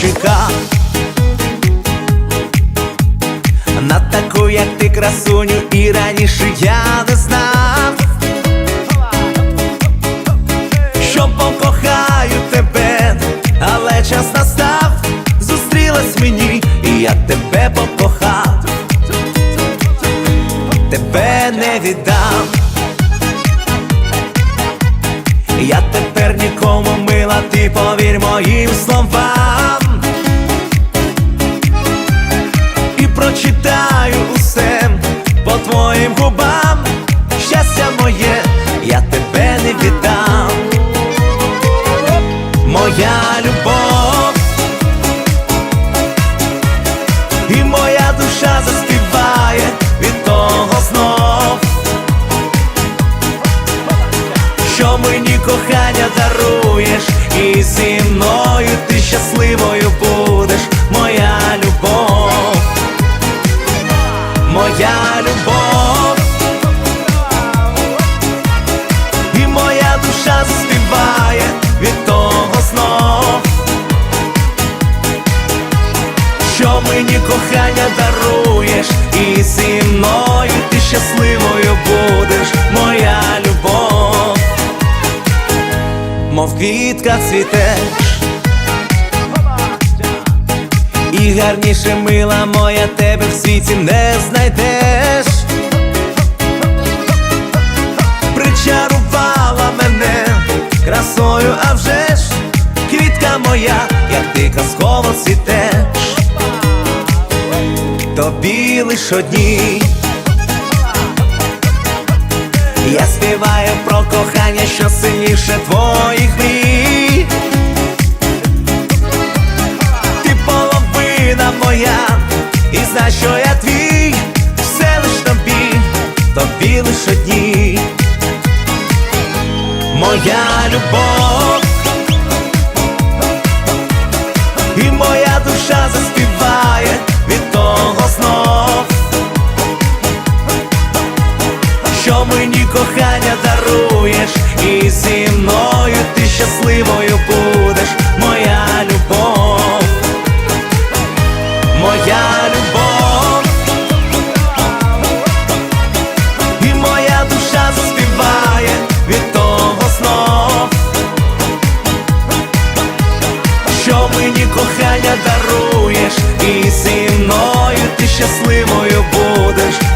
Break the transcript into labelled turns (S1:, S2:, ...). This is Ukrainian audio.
S1: чека На таку, як ти красуню, і раніше я не знав, що покохаю тебе, але час настав, зустрілась мені, і я тебе покохав, тебе не віддам. Я тепер нікому мила, ти повір моїм словам. Твоїм губам. Щастя моє, я тебе не віддам. Моя любов. І моя душа заспіває від того знов. Що мені кохання даруєш, і зі мною ти щасливою будеш, моя любов, моя любов, заспіває від того знов, що мені кохання даруєш, і зі мною ти щасливою будеш, моя любов. Мов квітка цвітеш І гарніше мила моя тебе в світі не знайдеш красою, а вже ж квітка моя, як ти казково цвітеш Тобі лиш одній я співаю про кохання, що сильніше твоїх мрій. Ти половина моя, і знай, що я твій, все лиш тобі, тобі лиш одній Моя любов. І моя душа заспіває від того знов. Що мені кохання даруєш, і зі мною мені кохання даруєш, і зі мною ти щасливою будеш.